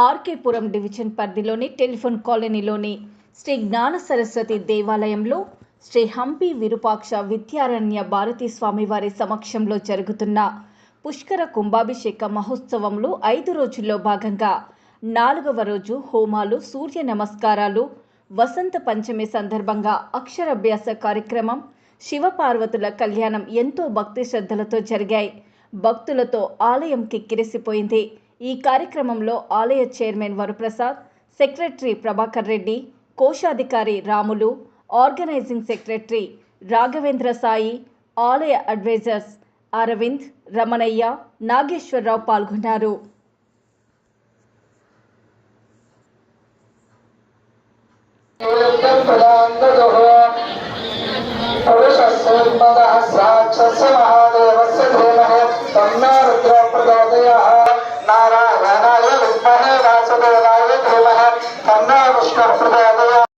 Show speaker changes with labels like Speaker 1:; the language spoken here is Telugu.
Speaker 1: ఆర్కేపురం డివిజన్ పరిధిలోని టెలిఫోన్ కాలనీలోని శ్రీ జ్ఞాన సరస్వతి దేవాలయంలో శ్రీ హంపి విరూపాక్ష విద్యారణ్య భారతీ స్వామివారి సమక్షంలో జరుగుతున్న పుష్కర కుంభాభిషేక మహోత్సవంలో ఐదు రోజుల్లో భాగంగా నాలుగవ రోజు హోమాలు సూర్య నమస్కారాలు వసంత పంచమి సందర్భంగా అక్షరాభ్యాస కార్యక్రమం శివపార్వతుల కళ్యాణం ఎంతో భక్తి శ్రద్ధలతో జరిగాయి. భక్తులతో ఆలయం కిక్కిరిసిపోయింది. ఈ కార్యక్రమంలో ఆలయ చైర్మన్ వరప్రసాద్ సెక్రటరీ ప్రభాకర్ రెడ్డి కోశాధికారి రాములు ఆర్గనైజింగ్ సెక్రటరీ రాఘవేంద్ర సాయి ఆలయ అడ్వైజర్స్ అరవింద్ రమణయ్య నాగేశ్వరరావు పాల్గొన్నారు.
Speaker 2: नारायण विद्महे वासुदेवाय धीमहि तन्नो विष्णुः प्रचोदयात्